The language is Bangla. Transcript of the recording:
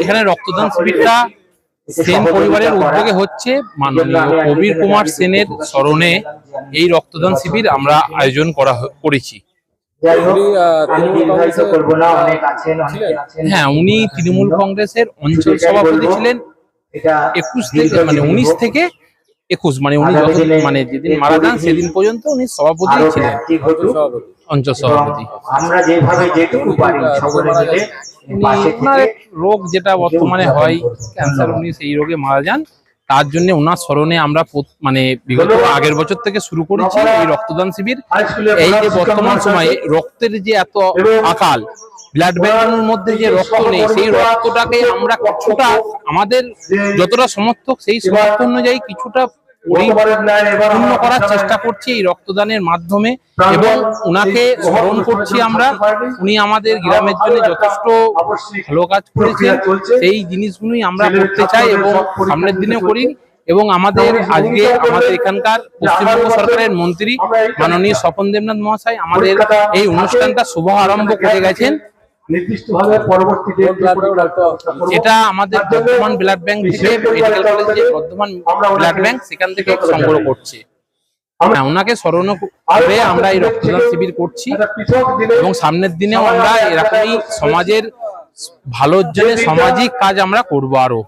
এখানে রক্তদান শিবিরটা সেন পরিবারের উদ্যোগে হচ্ছে। মাননীয় কবির কুমার সেনের স্মরণে এই রক্তদান শিবির আমরা আয়োজন করা করেছি। হ্যাঁ উনি তৃণমূল কংগ্রেসের অঞ্চল সভাপতি ছিলেন একুশ থেকে মানে উনিশ থেকে একুশ মানে উনি যত মানে যেদিন মারা যান সেদিন পর্যন্ত উনি সভাপতি ছিলেন। অঞ্চল সভাপতি। আমরা যেভাবে যেটুকু পারি সকলে ওনার রোগ যেটা বর্তমানে হয় ক্যান্সার উনি সেই রোগে মারা যান। তার জন্য ওনার স্মরণে আমরা মানে বিগত আগের বছর থেকে শুরু করেছি এই রক্তদান শিবির। এই যে বর্তমান সময়ে রক্তের যে এত আকাল ব্লাড ব্যাংকের মধ্যে যে রক্ত নেই সেই রক্তটাকে আমরা কিছুটা আমাদের যতটা সমর্থক সেই সমর্থ অনুযায়ী কিছুটা পরিপূর্ণ করার চেষ্টা করছি এই রক্তদানের মাধ্যমে এবং উনাকে স্মরণ করছি আমরা। উনি আমাদের গ্রামের জন্য যথেষ্ট ভালো কাজ করেছেন। সেই জিনিসগুলোই আমরা করতে চাই এবং সামনের দিনেও করি এবং আমাদের আজকে আমাদের এখানকার পশ্চিমবঙ্গ সরকারের মন্ত্রী মাননীয় স্বপন দেবনাথ মহাশয় আমাদের এই অনুষ্ঠানটা শুভ আরম্ভ করে গেছেন। এটা আমাদের বর্ধমান ব্লাড ব্যাংক থেকে মেডিকেল কলেজ যে বর্ধমান ব্লাড ব্যাংক সেখান থেকে সংগ্রহ করছে। হ্যাঁ ওনাকে স্মরণ করে আমরা এই রক্তদান শিবির করছি। এবং সামনের দিনেও আমরা এরকমই সমাজের ভালোর জন্য সামাজিক কাজ আমরা করব আরও।